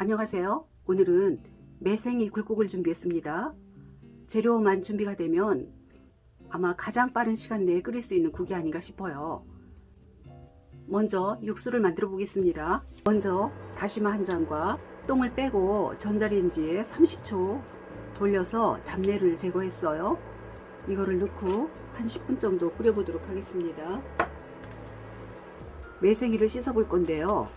안녕하세요. 오늘은 매생이 굴국을 준비했습니다. 재료만 준비가 되면 아마 가장 빠른 시간 내에 끓일 수 있는 국이 아닌가 싶어요. 먼저 육수를 만들어 보겠습니다. 먼저 다시마 한 잔과 똥을 빼고 전자레인지에 30초 돌려서 잡내를 제거했어요. 이거를 넣고 한 10분 정도 끓여보도록 하겠습니다. 매생이를 씻어 볼 건데요.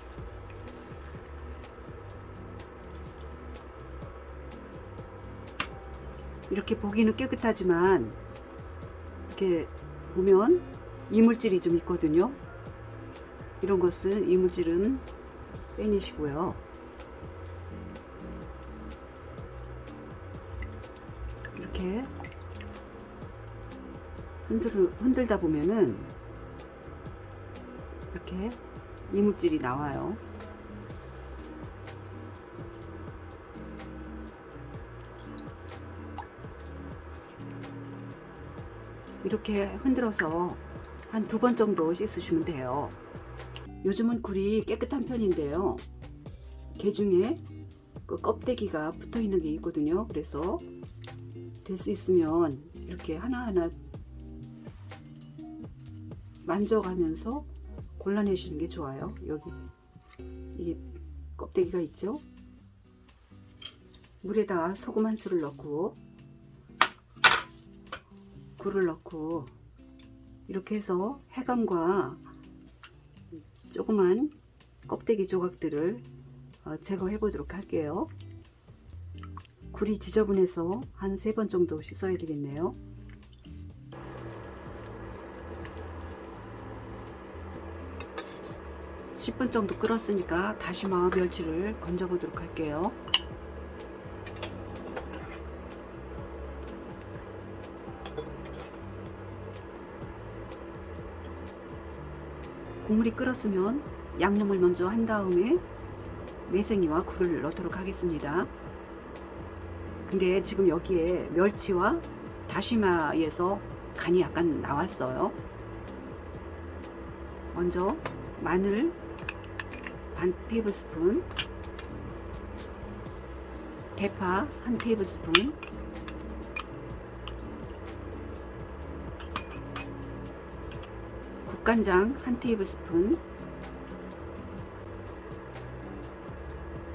이렇게 보기는 깨끗하지만 이렇게 보면 이물질이 좀 있거든요. 이런 것은 이물질은 빼내시고요. 이렇게 흔들, 흔들다 보면은 이렇게 이물질이 나와요. 이렇게 흔들어서 한 두 번 정도 씻으시면 돼요. 요즘은 굴이 깨끗한 편인데요. 게 중에 그 껍데기가 붙어 있는 게 있거든요. 그래서 될 수 있으면 이렇게 하나하나 만져가면서 골라내시는 게 좋아요. 여기 이게 껍데기가 있죠. 물에다 소금 한 술을 넣고 굴을 넣고 이렇게 해서 해감과 조그만 껍데기 조각들을 어, 제거해 보도록 할게요. 굴이 지저분해서 한 세 번 정도 씻어야 되겠네요. (10분) 정도 끓었으니까 다시마 멸치를 건져 보도록 할게요. 국물이 끓었으면 양념을 먼저 한 다음에 매생이와 굴을 넣도록 하겠습니다. 근데 지금 여기에 멸치와 다시마에서 간이 약간 나왔어요. 먼저 마늘 반 테이블 스푼, 대파 한 테이블 스푼, 국간장 한 테이블 스푼.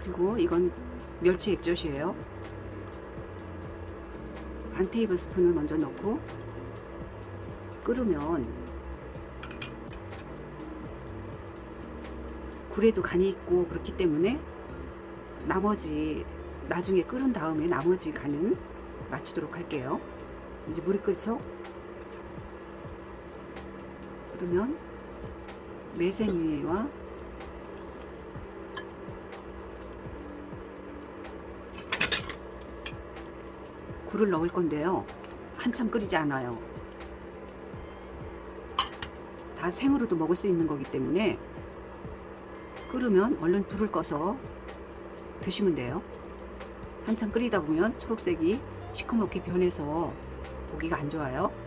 그리고 이건 멸치 액젓이에요. 반 테이블 스푼을 먼저 넣고 끓으면 굴에도 간이 있고 그렇기 때문에 나머지 나중에 끓은 다음에 나머지 간은 맞추도록 할게요. 이제 물이 끓죠 그러면 매생이와 굴을 넣을 건데요. 한참 끓이지 않아요. 다 생으로도 먹을 수 있는 거기 때문에 끓으면 얼른 불을 꺼서 드시면 돼요. 한참 끓이다 보면 초록색이 시커멓게 변해서 보기가 안 좋아요.